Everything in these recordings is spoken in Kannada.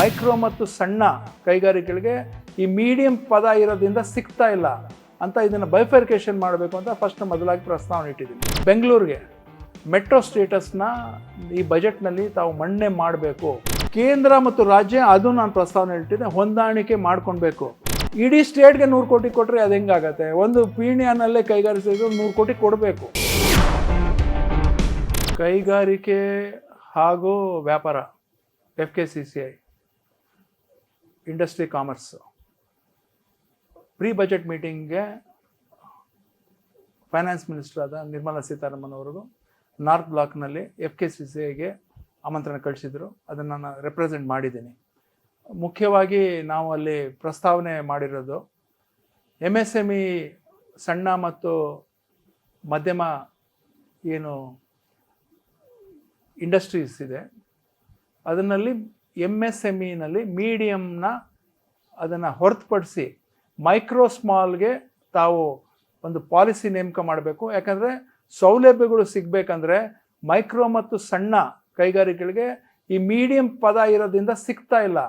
ಮೈಕ್ರೋ ಮತ್ತು ಸಣ್ಣ ಕೈಗಾರಿಕೆಗಳಿಗೆ ಈ ಮೀಡಿಯಂ ಪದ ಇರೋದ್ರಿಂದ ಸಿಗ್ತಾ ಇಲ್ಲ ಅಂತ ಇದನ್ನು ಬೈಫರ್ಕೇಶನ್ ಮಾಡಬೇಕು ಅಂತ ಫಸ್ಟ್ ಮೊದಲಾಗಿ ಪ್ರಸ್ತಾವನೆ ಇಟ್ಟಿದ್ದೀನಿ. ಬೆಂಗಳೂರಿಗೆ ಮೆಟ್ರೋ ಸ್ಟೇಟಸ್ನ ಈ ಬಜೆಟ್ನಲ್ಲಿ ತಾವು ಮಣ್ಣೆ ಮಾಡಬೇಕು. ಕೇಂದ್ರ ಮತ್ತು ರಾಜ್ಯ ಅದು ನಾನು ಪ್ರಸ್ತಾವನೆ ಇಟ್ಟಿದ್ದೆ, ಹೊಂದಾಣಿಕೆ ಮಾಡ್ಕೊಳ್ಬೇಕು ಇಡೀ ಸ್ಟೇಟ್ಗೆ ನೂರು ಕೋಟಿ ಕೊಟ್ಟರೆ ಅದು ಹೆಂಗಾಗತ್ತೆ? ಒಂದು ಪೀಣ್ಯನಲ್ಲೇ ಕೈಗಾರಿಸಿದ್ರು ನೂರು ಕೋಟಿ ಕೊಡಬೇಕು. ಕೈಗಾರಿಕೆ ಹಾಗೂ ವ್ಯಾಪಾರ F K C C I industry commerce pre budget ಮೀಟಿಂಗ್ಗೆ finance minister ಆದ ನಿರ್ಮಲಾ ಸೀತಾರಾಮನ್ ಅವರಿಗೂ ನಾರ್ತ್ ಬ್ಲಾಕ್ನಲ್ಲಿ ಎಫ್ ಕೆ ಸಿ ಸಿ ಐಗೆ ಆಮಂತ್ರಣ ಕಳಿಸಿದ್ರು. ಅದನ್ನು ನಾನು ರೆಪ್ರೆಸೆಂಟ್ ಮಾಡಿದ್ದೀನಿ. ಮುಖ್ಯವಾಗಿ ನಾವು ಅಲ್ಲಿ ಪ್ರಸ್ತಾವನೆ ಮಾಡಿರೋದು ಎಂ ಎಸ್ ಎಂ ಇ ಸಣ್ಣ ಮತ್ತು ಮಧ್ಯಮ ಏನು ಇಂಡಸ್ಟ್ರೀಸ್ ಇದೆ. ಅದರಲ್ಲಿ ಎಂ ಎಸ್ ಎಂ ಇನಲ್ಲಿ ಮೀಡಿಯಮ್ನ ಅದನ್ನು ಹೊರತುಪಡಿಸಿ ಮೈಕ್ರೋ ಸ್ಮಾಲ್ಗೆ ತಾವು ಒಂದು ಪಾಲಿಸಿ ನೇಮಕ ಮಾಡಬೇಕು. ಯಾಕಂದರೆ ಸೌಲಭ್ಯಗಳು ಸಿಗಬೇಕಂದ್ರೆ ಮೈಕ್ರೋ ಮತ್ತು ಸಣ್ಣ ಕೈಗಾರಿಕೆಗಳಿಗೆ ಈ ಮೀಡಿಯಂ ಪದ ಇರೋದ್ರಿಂದ ಸಿಗ್ತಾ ಇಲ್ಲ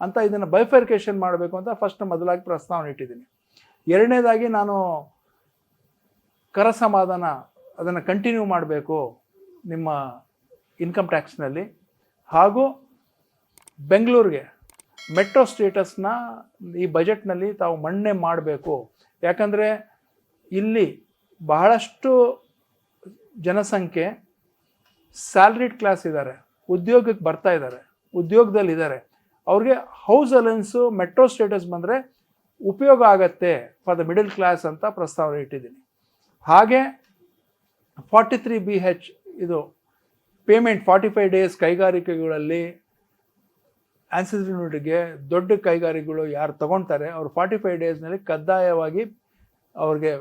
ಅಂತ ಇದನ್ನು ಬೈಫರ್ಕೇಶನ್ ಮಾಡಬೇಕು ಅಂತ ಫಸ್ಟ್ ಮೊದಲಾಗಿ ಪ್ರಸ್ತಾವನೆ ಇಟ್ಟಿದ್ದೀನಿ. ಎರಡನೇದಾಗಿ ನಾನು ಕರ ಸಮಾಧಾನ ಅದನ್ನು ಕಂಟಿನ್ಯೂ ಮಾಡಬೇಕು ನಿಮ್ಮ ಇನ್ಕಮ್ ಟ್ಯಾಕ್ಸ್ನಲ್ಲಿ ಹಾಗೂ ಬೆಂಗಳೂರಿಗೆ ಮೆಟ್ರೋ ಸ್ಟೇಟಸ್ನ ಈ ಬಜೆಟ್ನಲ್ಲಿ ತಾವು ಮಣ್ಣೆ ಮಾಡಬೇಕು. ಯಾಕಂದರೆ ಇಲ್ಲಿ ಬಹಳಷ್ಟು ಜನಸಂಖ್ಯೆ ಸ್ಯಾಲ್ರಿಡ್ ಕ್ಲಾಸ್ ಇದ್ದಾರೆ, ಉದ್ಯೋಗಕ್ಕೆ ಬರ್ತಾ ಇದ್ದಾರೆ, ಉದ್ಯೋಗದಲ್ಲಿ ಇದ್ದಾರೆ. ಅವ್ರಿಗೆ ಹೌಸ್ ಅಲೆನ್ಸು, ಮೆಟ್ರೋ ಸ್ಟೇಟಸ್ ಬಂದರೆ ಉಪಯೋಗ ಆಗತ್ತೆ ಫಾರ್ ದ ಮಿಡಲ್ ಕ್ಲಾಸ್ ಅಂತ ಪ್ರಸ್ತಾವನೆ ಇಟ್ಟಿದ್ದೀನಿ. ಹಾಗೆ ಫಾರ್ಟಿ ತ್ರೀ ಬಿ ಹೆಚ್ ಇದು ಪೇಮೆಂಟ್ ಫಾರ್ಟಿ ಫೈವ್ ಡೇಸ್ ಕೈಗಾರಿಕೆಗಳಲ್ಲಿ ಆನ್ಸಿಸ್ಟಿಟ್ಯೂಟ್ಗೆ ದೊಡ್ಡ ಕೈಗಾರಿಕೆಗಳು ಯಾರು ತಗೊಳ್ತಾರೆ, ಅವ್ರು ಫಾರ್ಟಿ ಫೈವ್ ಡೇಸ್ನಲ್ಲಿ ಕಡ್ಡಾಯವಾಗಿ ಅವ್ರಿಗೆ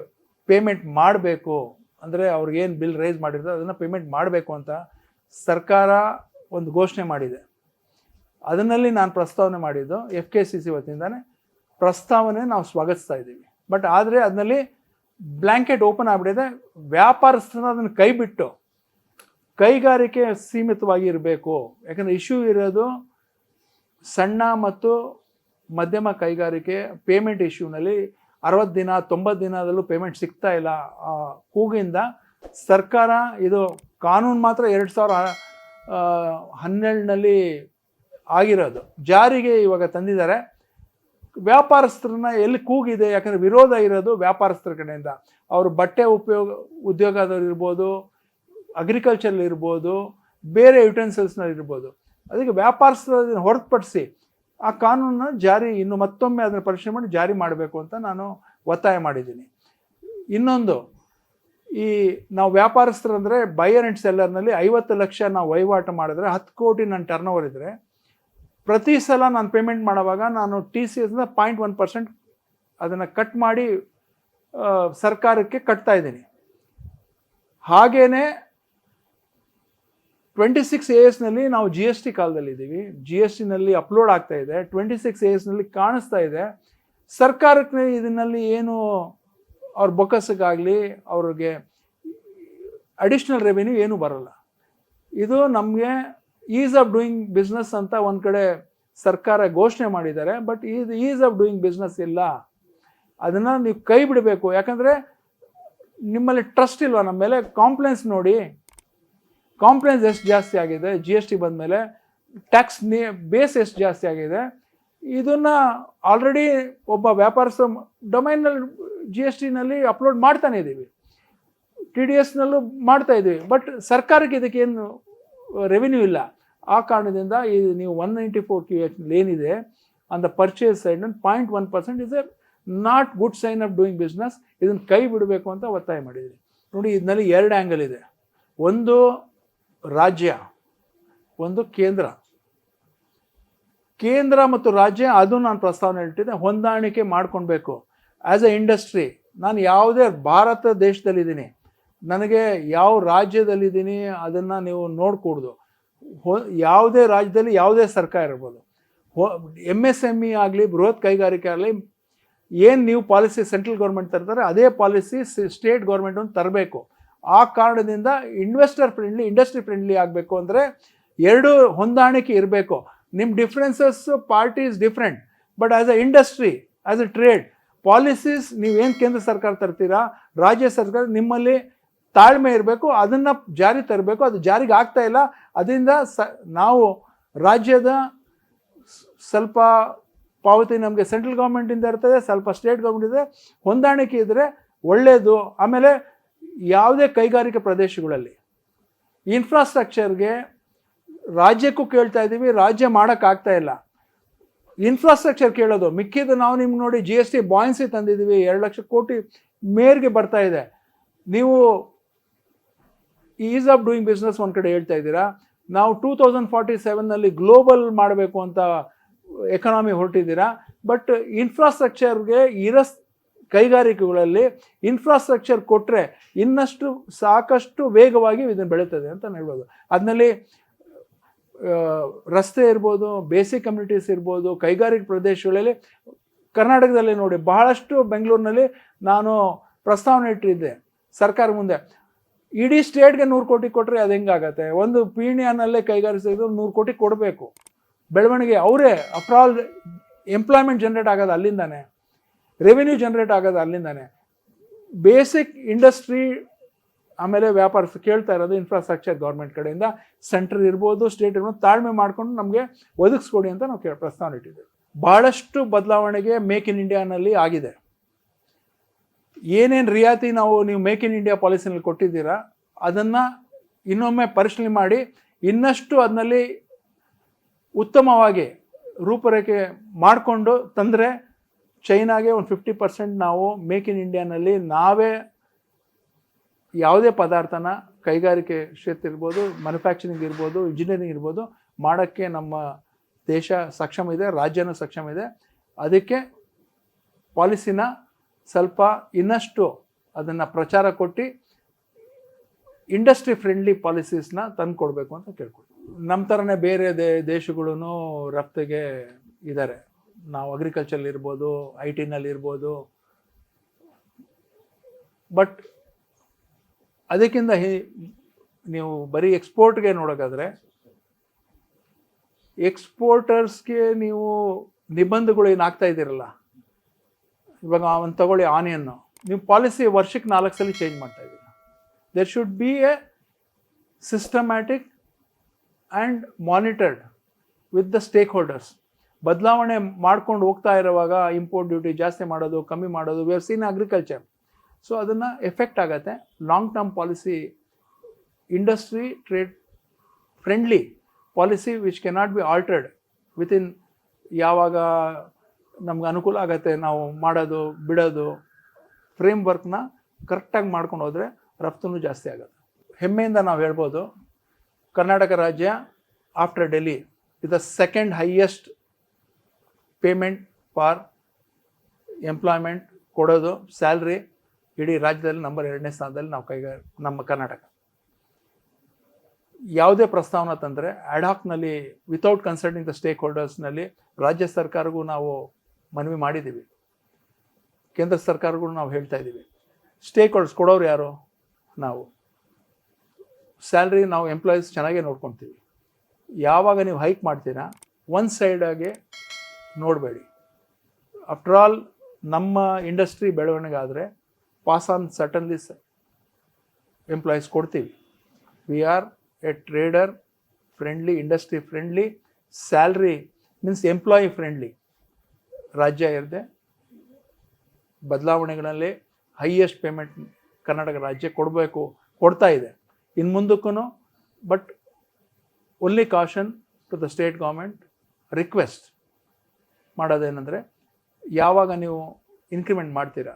ಪೇಮೆಂಟ್ ಮಾಡಬೇಕು. ಅಂದರೆ ಅವ್ರಿಗೇನು ಬಿಲ್ ರೈಸ್ ಮಾಡಿರ್ತಾರೆ, ಅದನ್ನು ಪೇಮೆಂಟ್ ಮಾಡಬೇಕು ಅಂತ ಸರ್ಕಾರ ಒಂದು ಘೋಷಣೆ ಮಾಡಿದೆ. ಅದನ್ನಲ್ಲಿ ನಾನು ಪ್ರಸ್ತಾವನೆ ಮಾಡಿದ್ದು ಎಫ್ ಕೆ ಸಿ ಸಿ ವತಿಯಿಂದಾನೆ. ಪ್ರಸ್ತಾವನೆ ನಾವು ಸ್ವಾಗತಿಸ್ತಾ ಇದ್ದೀವಿ. ಬಟ್ ಆದರೆ ಅದರಲ್ಲಿ ಬ್ಲ್ಯಾಂಕೆಟ್ ಓಪನ್ ಆಗಿಬಿಟ್ಟಿದೆ. ವ್ಯಾಪಾರಸ್ಥನ ಅದನ್ನು ಕೈ ಬಿಟ್ಟು ಕೈಗಾರಿಕೆ ಸೀಮಿತವಾಗಿ ಇರಬೇಕು. ಯಾಕಂದರೆ ಇಶ್ಯೂ ಇರೋದು ಸಣ್ಣ ಮತ್ತು ಮಧ್ಯಮ ಕೈಗಾರಿಕೆ ಪೇಮೆಂಟ್ ಇಶ್ಯೂನಲ್ಲಿ ಅರವತ್ತು ದಿನ, ತೊಂಬತ್ತು ದಿನದಲ್ಲೂ ಪೇಮೆಂಟ್ ಸಿಗ್ತಾ ಇಲ್ಲ. ಕೂಗಿಂದ ಸರ್ಕಾರ ಇದು ಕಾನೂನು ಮಾತ್ರ ಎರಡು ಸಾವಿರ ಹನ್ನೆರಡಿನಲ್ಲಿ ಆಗಿರೋದು. ಜಾರಿಗೆ ಇವಾಗ ತಂದಿದ್ದಾರೆ. ವ್ಯಾಪಾರಸ್ಥರನ್ನ ಎಲ್ಲಿ ಕೂಗಿದೆ, ಯಾಕಂದರೆ ವಿರೋಧ ಇರೋದು ವ್ಯಾಪಾರಸ್ಥರ ಕಡೆಯಿಂದ. ಅವರು ಬಟ್ಟೆ ಉಪಯೋಗ, ಉದ್ಯೋಗದವ್ರು ಇರ್ಬೋದು ಅಗ್ರಿಕಲ್ಚರ್ ಇರ್ಬೋದು, ಬೇರೆ ಯುಟೆನ್ಸಿಲ್ಸ್ನಲ್ಲಿ ಇರ್ಬೋದು. ಅದಕ್ಕೆ ವ್ಯಾಪಾರಸ್ಥರನ್ನ ಹೊರತುಪಡಿಸಿ ಆ ಕಾನೂನನ್ನ ಜಾರಿ, ಇನ್ನು ಮತ್ತೊಮ್ಮೆ ಅದನ್ನು ಪರಿಶೀಲನೆ ಮಾಡಿ ಜಾರಿ ಮಾಡಬೇಕು ಅಂತ ನಾನು ಒತ್ತಾಯ ಮಾಡಿದ್ದೀನಿ. ಇನ್ನೊಂದು, ಈ ನಾವು ವ್ಯಾಪಾರಸ್ಥರಂದರೆ ಬೈಯರ್ ಆ್ಯಂಡ್ ಸೆಲ್ಲರ್ನಲ್ಲಿ ಐವತ್ತು ಲಕ್ಷ ನಾವು ವಹಿವಾಟು ಮಾಡಿದ್ರೆ ಹತ್ತು ಕೋಟಿ ನನ್ನ ಟರ್ನ್ ಓವರ್ ಇದ್ದರೆ ಪ್ರತಿ ಸಲ ನಾನು ಪೇಮೆಂಟ್ ಮಾಡುವಾಗ ನಾನು ಟಿ ಸಿ ಎಸ್ನ ಪಾಯಿಂಟ್ ಒನ್ ಪರ್ಸೆಂಟ್ ಅದನ್ನು ಕಟ್ ಮಾಡಿ ಸರ್ಕಾರಕ್ಕೆ ಕಟ್ತಾ ಇದ್ದೀನಿ. ಹಾಗೇನೆ ಟ್ವೆಂಟಿ ಸಿಕ್ಸ್ ಎ ಎಸ್ನಲ್ಲಿ ನಾವು ಜಿ ಎಸ್ ಟಿ ಕಾಲದಲ್ಲಿ ಇದ್ದೀವಿ ಜಿ ಎಸ್ ಟಿನಲ್ಲಿ ಅಪ್ಲೋಡ್ ಆಗ್ತಾ ಇದೆ. ಟ್ವೆಂಟಿ ಸಿಕ್ಸ್ ಎ ಎಸ್ನಲ್ಲಿ ಕಾಣಿಸ್ತಾ ಇದೆ. ಸರ್ಕಾರಕ್ಕೆ ಇದನ್ನಲ್ಲಿ ಏನು ಅವ್ರ ಬೊಕ್ಕಸಕ್ಕಾಗಲಿ ಅವ್ರಿಗೆ ಅಡಿಷ್ನಲ್ ರೆವೆನ್ಯೂ ಏನೂ ಬರಲ್ಲ. ಇದು ನಮಗೆ ಈಸ್ ಆಫ್ ಡೂಯಿಂಗ್ ಬಿಸ್ನೆಸ್ ಅಂತ ಒಂದು ಕಡೆ ಸರ್ಕಾರ ಘೋಷಣೆ ಮಾಡಿದ್ದಾರೆ. ಬಟ್ ಇದು ಈಸ್ ಆಫ್ ಡೂಯಿಂಗ್ ಬಿಸ್ನೆಸ್ ಇಲ್ಲ. ಅದನ್ನು ನೀವು ಕೈ ಬಿಡಬೇಕು. ಯಾಕಂದರೆ ನಿಮ್ಮಲ್ಲಿ ಟ್ರಸ್ಟ್ ಇಲ್ವಾ ನಮ್ಮ ಮೇಲೆ? ಕಾಂಪ್ಲೆನ್ಸ್ ನೋಡಿ ಕಾಂಪ್ಲೇನ್ಸ್ ಎಷ್ಟು ಜಾಸ್ತಿ ಆಗಿದೆ ಜಿ ಎಸ್ ಟಿ ಬಂದಮೇಲೆ ಟ್ಯಾಕ್ಸ್ ನೇ ಬೇಸ್ ಎಷ್ಟು ಜಾಸ್ತಿ ಆಗಿದೆ, ಇದನ್ನು ಆಲ್ರೆಡಿ ಒಬ್ಬ ವ್ಯಾಪಾರಸ್ಥ ಡೊಮೈನಲ್ಲಿ ಜಿ ಎಸ್ ಟಿನಲ್ಲಿ ಅಪ್ಲೋಡ್ ಮಾಡ್ತಾನೆ ಇದ್ದೀವಿ. ಟಿ ಡಿ ಎಸ್ನಲ್ಲೂ ಮಾಡ್ತಾ ಇದ್ದೀವಿ ಬಟ್ ಸರ್ಕಾರಕ್ಕೆ ಇದಕ್ಕೇನು ರೆವಿನ್ಯೂ ಇಲ್ಲ. ಆ ಕಾರಣದಿಂದ ಈ ನೀವು one ninety four Q H ಏನಿದೆ on the purchase side point one percent is a not good sign of doing business ಇದನ್ನು ಕೈ ಬಿಡಬೇಕು ಅಂತ ಒತ್ತಾಯ ಮಾಡಿದ್ರಿ ನೋಡಿ ಇದರಲ್ಲಿ ಎರಡು ಆ್ಯಂಗಲ್ ಇದೆ. ಒಂದು ರಾಜ್ಯ, ಒಂದು ಕೇಂದ್ರ. ಕೇಂದ್ರ ಮತ್ತು ರಾಜ್ಯ ಅದು ನಾನು ಪ್ರಸ್ತಾವನೆ ಇಟ್ಟಿದ್ದೆ. ಹೊಂದಾಣಿಕೆ ಮಾಡ್ಕೊಳ್ಬೇಕು. ಆ್ಯಸ್ ಎ ಇಂಡಸ್ಟ್ರಿ ನಾನು ಯಾವುದೇ ಭಾರತ ದೇಶದಲ್ಲಿದ್ದೀನಿ. ನನಗೆ ಯಾವ ರಾಜ್ಯದಲ್ಲಿದ್ದೀನಿ, ಅದನ್ನು ನೀವು ನೋಡ್ಕೂಡ್ದು. ಹೊ, ಯಾವುದೇ ರಾಜ್ಯದಲ್ಲಿ ಯಾವುದೇ ಸರ್ಕಾರ ಇರ್ಬೋದು. ಎಂ ಎಸ್ ಎಂ ಇ ಆಗಲಿ, ಬೃಹತ್ ಕೈಗಾರಿಕೆ ಆಗಲಿ, ಏನು ನೀವು ಪಾಲಿಸಿ, ಸೆಂಟ್ರಲ್ ಗೌರ್ಮೆಂಟ್ ತರ್ತಾರೆ, ಅದೇ ಪಾಲಿಸಿ ಸ್ಟೇಟ್ ಗೌರ್ಮೆಂಟನ್ನು ತರಬೇಕು. ಆ ಕಾರಣದಿಂದ ಇನ್ವೆಸ್ಟರ್ ಫ್ರೆಂಡ್ಲಿ ಇಂಡಸ್ಟ್ರಿ ಫ್ರೆಂಡ್ಲಿ ಆಗಬೇಕು ಅಂದರೆ ಎರಡು ಹೊಂದಾಣಿಕೆ ಇರಬೇಕು. ನಿಮ್ಮ differences party is different but as a industry as a trade policies ನೀವೇನು ಕೇಂದ್ರ ಸರ್ಕಾರ ತರ್ತೀರಾ? ರಾಜ್ಯ ಸರ್ಕಾರ ನಿಮ್ಮಲ್ಲಿ ತಾಳ್ಮೆ ಇರಬೇಕು, ಅದನ್ನು ಜಾರಿ ತರಬೇಕು, ಅದು ಜಾರಿಗೆ ಆಗ್ತಾ ಇಲ್ಲ. ಅದರಿಂದ ಸ, ನಾವು ರಾಜ್ಯದ ಸ್ವಲ್ಪ ಪಾವತಿ ನಮಗೆ ಸೆಂಟ್ರಲ್ ಗೌರ್ಮೆಂಟಿಂದ ಇರ್ತದೆ, ಸ್ವಲ್ಪ ಸ್ಟೇಟ್ ಗೌರ್ಮೆಂಟ್ ಇದೆ ಹೊಂದಾಣಿಕೆ ಇದ್ದರೆ ಒಳ್ಳೆಯದು ಆಮೇಲೆ ಯಾವುದೇ ಕೈಗಾರಿಕಾ ಪ್ರದೇಶಗಳಲ್ಲಿ ಇನ್ಫ್ರಾಸ್ಟ್ರಕ್ಚರ್ಗೆ ರಾಜ್ಯಕ್ಕೂ ಕೇಳ್ತಾ ಇದ್ದೀವಿ, ರಾಜ್ಯ ಮಾಡೋಕ್ಕಾಗ್ತಾ ಇಲ್ಲ. ಇನ್ಫ್ರಾಸ್ಟ್ರಕ್ಚರ್ ಕೇಳೋದು, ಮಿಕ್ಕಿದ್ದು ನಾವು ನಿಮ್ಗೆ ನೋಡಿ ಜಿ ಎಸ್ ಟಿ ಬಾಯ್ನ್ಸಿ ತಂದಿದ್ದೀವಿ, ಎರಡು ಲಕ್ಷ ಕೋಟಿ ಮೇರ್ಗೆ ಬರ್ತಾ ಇದೆ. ನೀವು ಈಸ್ ಆಫ್ ಡೂಯಿಂಗ್ ಬಿಸ್ನೆಸ್ ಒಂದು ಕಡೆ ಹೇಳ್ತಾ ಇದ್ದೀರಾ, ನಾವು ಟೂ ತೌಸಂಡ್ ಫಾರ್ಟಿ ಸೆವೆನ್ನಲ್ಲಿ ಗ್ಲೋಬಲ್ ಮಾಡಬೇಕು ಅಂತ ಎಕನಾಮಿ ಹೊರಟಿದ್ದೀರಾ ಬಟ್ ಇನ್ಫ್ರಾಸ್ಟ್ರಕ್ಚರ್ಗೆ ಇರೋ ಸ್- ಕೈಗಾರಿಕೆಗಳಲ್ಲಿ ಇನ್ಫ್ರಾಸ್ಟ್ರಕ್ಚರ್ ಕೊಟ್ಟರೆ ಇನ್ನಷ್ಟು ಸಾಕಷ್ಟು ವೇಗವಾಗಿ ಇದನ್ನು ಬೆಳೀತದೆ ಅಂತ ಹೇಳ್ಬೋದು. ಅದರಲ್ಲಿ ರಸ್ತೆ ಇರ್ಬೋದು, ಬೇಸಿಕ್ ಕಮ್ಯುನಿಟೀಸ್ ಇರ್ಬೋದು, ಕೈಗಾರಿಕೆ ಪ್ರದೇಶಗಳಲ್ಲಿ, ಕರ್ನಾಟಕದಲ್ಲಿ ನೋಡಿ ಬಹಳಷ್ಟು ಬೆಂಗಳೂರಿನಲ್ಲಿ ನಾನು ಪ್ರಸ್ತಾವನೆ ಇಟ್ಟಿದ್ದೆ ಸರ್ಕಾರ ಮುಂದೆ. ಇಡೀ ಸ್ಟೇಟ್ಗೆ ನೂರು ಕೋಟಿ ಕೊಟ್ಟರೆ ಅದು ಹೆಂಗಾಗತ್ತೆ? ಒಂದು ಪೀಣ್ಯನಲ್ಲೇ ಕೈಗಾರಿಸಿದ್ರು ನೂರು ಕೋಟಿ ಕೊಡಬೇಕು. ಬೆಳವಣಿಗೆ ಅವರೇ ಅಪ್ರಾಲ್ ಎಂಪ್ಲಾಯ್ಮೆಂಟ್ ಜನ್ರೇಟ್ ಆಗೋದು ಅಲ್ಲಿಂದಾನೆ. ರೆವಿನ್ಯೂ ಜನ್ರೇಟ್ ಆಗೋದು ಅಲ್ಲಿಂದಾನೆ. ಬೇಸಿಕ್ ಇಂಡಸ್ಟ್ರಿ ಆಮೇಲೆ ವ್ಯಾಪಾರ ಕೇಳ್ತಾ ಇರೋದು ಇನ್ಫ್ರಾಸ್ಟ್ರಕ್ಚರ್ ಗೌರ್ಮೆಂಟ್ ಕಡೆಯಿಂದ. ಸೆಂಟ್ರಲ್ ಇರ್ಬೋದು ಸ್ಟೇಟ್ ಇರ್ಬೋದು, ತಾಳ್ಮೆ ಮಾಡ್ಕೊಂಡು ನಮಗೆ ಒದಗಿಸ್ಕೊಡಿ ಅಂತ ನಾವು ಕೇಳಿ ಪ್ರಸ್ತಾವನೆ ಇಟ್ಟಿದ್ದೇವೆ. ಭಾಳಷ್ಟು ಬದಲಾವಣೆಗೆ ಮೇಕ್ ಇನ್ ಇಂಡಿಯಾನಲ್ಲಿ ಆಗಿದೆ. ಏನೇನು ರಿಯಾಯಿತಿ ನಾವು, ನೀವು ಮೇಕ್ ಇನ್ ಇಂಡಿಯಾ ಪಾಲಿಸಿನಲ್ಲಿ ಕೊಟ್ಟಿದ್ದೀರಾ, ಅದನ್ನು ಇನ್ನೊಮ್ಮೆ ಪರಿಶೀಲನೆ ಮಾಡಿ, ಇನ್ನಷ್ಟು ಅದರಲ್ಲಿ ಉತ್ತಮವಾಗಿ ರೂಪರೇಖೆ ಮಾಡಿಕೊಂಡು ತಂದರೆ ಚೈನಾಗೆ ಒಂದು ಫಿಫ್ಟಿ ಪರ್ಸೆಂಟ್ ನಾವು ಮೇಕ್ ಇನ್ ಇಂಡಿಯಾನಲ್ಲಿ ನಾವೇ ಯಾವುದೇ ಪದಾರ್ಥನ ಕೈಗಾರಿಕೆ ಕ್ಷೇತ್ರ ಇರ್ಬೋದು ಮ್ಯಾನುಫ್ಯಾಕ್ಚರಿಂಗ್ ಇರ್ಬೋದು ಇಂಜಿನಿಯರಿಂಗ್ ಇರ್ಬೋದು ಮಾಡೋಕ್ಕೆ ನಮ್ಮ ದೇಶ ಸಕ್ಷಮ ಇದೆ, ರಾಜ್ಯನೂ ಸಕ್ಷಮ ಇದೆ. ಅದಕ್ಕೆ ಪಾಲಿಸಿನ ಸ್ವಲ್ಪ ಇನ್ನಷ್ಟು ಅದನ್ನು ಪ್ರಚಾರ ಕೊಟ್ಟು ಇಂಡಸ್ಟ್ರಿ ಫ್ರೆಂಡ್ಲಿ ಪಾಲಿಸೀಸ್ನ ತಂದು ಕೊಡಬೇಕು ಅಂತ ಕೇಳ್ಕೊಳ್ತೀವಿ ನಮ್ಮ ಥರನೇ ಬೇರೆ ದೇಶಗಳೂ ರಫ್ತಿಗೆ ಇದ್ದಾರೆ ನಾವು ಅಗ್ರಿಕಲ್ಚರ್ ಇರ್ಬೋದು ಐ ಟಿನಲ್ಲಿ ಇರ್ಬೋದು ಬಟ್ ಅದಕ್ಕಿಂತ ನೀವು ಬರೀ ಎಕ್ಸ್ಪೋರ್ಟ್ಗೆ ನೋಡೋಕ್ಕಾದ್ರೆ ಎಕ್ಸ್ಪೋರ್ಟರ್ಸ್ಗೆ ನೀವು ನಿಬಂಧಗಳು ಏನು ಆಗ್ತಾ ಇದ್ದೀರಲ್ಲ? ಇವಾಗ ಅವನು ತಗೊಳ್ಳಿ ಆನಿಯನ್ನು ನೀವು ಪಾಲಿಸಿ ವರ್ಷಕ್ಕೆ ನಾಲ್ಕು ಸಲ ಚೇಂಜ್ ಮಾಡ್ತಾ ಇದ್ದೀರ. There should be a systematic and monitored with the stakeholders ಬದಲಾವಣೆ ಮಾಡ್ಕೊಂಡು ಹೋಗ್ತಾ ಇರುವಾಗ ಇಂಪೋರ್ಟ್ ಡ್ಯೂಟಿ ಜಾಸ್ತಿ ಮಾಡೋದು, ಕಮ್ಮಿ ಮಾಡೋದು we have seen agriculture so ಅದನ್ನು ಎಫೆಕ್ಟ್ ಆಗುತ್ತೆ. Long term policy industry trade friendly policy which cannot be altered within ಯಾವಾಗ ನಮ್ಗೆ ಅನುಕೂಲ ಆಗುತ್ತೆ ನಾವು ಮಾಡೋದು, ಬಿಡೋದು ಫ್ರೇಮ್ ವರ್ಕ್ನ ಕರೆಕ್ಟಾಗಿ ಮಾಡ್ಕೊಂಡು ಹೋದರೆ ರಫ್ತು ಜಾಸ್ತಿ ಆಗುತ್ತೆ. ಹೆಮ್ಮೆಯಿಂದ ನಾವು ಹೇಳ್ಬೋದು, ಕರ್ನಾಟಕ ರಾಜ್ಯ after Delhi is the second highest payment for employment ಕೊಡೋದು ಸ್ಯಾಲ್ರಿ ಇಡೀ ರಾಜ್ಯದಲ್ಲಿ ನಂಬರ್ ಎರಡನೇ ಸ್ಥಾನದಲ್ಲಿ ನಾವು ಕೈಗ, ನಮ್ಮ ಕರ್ನಾಟಕ. ಯಾವುದೇ ಪ್ರಸ್ತಾವನ ತಂದರೆ ಅಡಾಕ್ನಲ್ಲಿ ವಿತೌಟ್ ಕನ್ಸಲ್ಟಿಂಗ್ ದ ಸ್ಟೇಕ್ ಹೋಲ್ಡರ್ಸ್ನಲ್ಲಿ ರಾಜ್ಯ ಸರ್ಕಾರಗೂ ನಾವು ಮನವಿ ಮಾಡಿದ್ದೀವಿ. ಕೇಂದ್ರ ಸರ್ಕಾರಗಳು ನಾವು ಹೇಳ್ತಾ ಇದ್ದೀವಿ. ಸ್ಟೇಕ್ ಹೋಲ್ಡರ್ಸ್ ಕೊಡೋರು ಯಾರು? ನಾವು. ಸ್ಯಾಲ್ರಿ ನಾವು ಎಂಪ್ಲಾಯೀಸ್ ಚೆನ್ನಾಗೇ ನೋಡ್ಕೊತೀವಿ. ಯಾವಾಗ ನೀವು ಹೈಕ್ ಮಾಡ್ತೀರಾ? ಒನ್ ಸೈಡಾಗೆ ನೋಡಬೇಡಿ. ಆಫ್ಟರ್ ಆಲ್ ನಮ್ಮ ಇಂಡಸ್ಟ್ರಿ ಬೆಳವಣಿಗೆ ಆದರೆ ಪಾಸ್ ಆನ್ ಸಟನ್ಲಿ ಎಂಪ್ಲಾಯೀಸ್ ಕೊಡ್ತೀವಿ. We are a trader friendly industry friendly salary means employee friendly ರಾಜ್ಯ ಇರದೆ ಬದಲಾವಣೆಗಳಲ್ಲಿ ಹೈಯೆಸ್ಟ್ ಪೇಮೆಂಟ್ ಕರ್ನಾಟಕ ರಾಜ್ಯ ಕೊಡಬೇಕು, ಕೊಡ್ತಾ ಇದೆ. ಇನ್ನು ಮುಂದಕ್ಕೂ but only caution to the state government request ಮಾಡೋದೇನೆಂದರೆ ಯಾವಾಗ ನೀವು ಇನ್ಕ್ರಿಮೆಂಟ್ ಮಾಡ್ತೀರಾ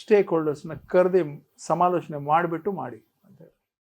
ಸ್ಟೇಕ್ ಹೋಲ್ಡರ್ಸ್ನ ಕರೆದಿ ಸಮಾಲೋಚನೆ ಮಾಡಿಬಿಟ್ಟು ಮಾಡಿ.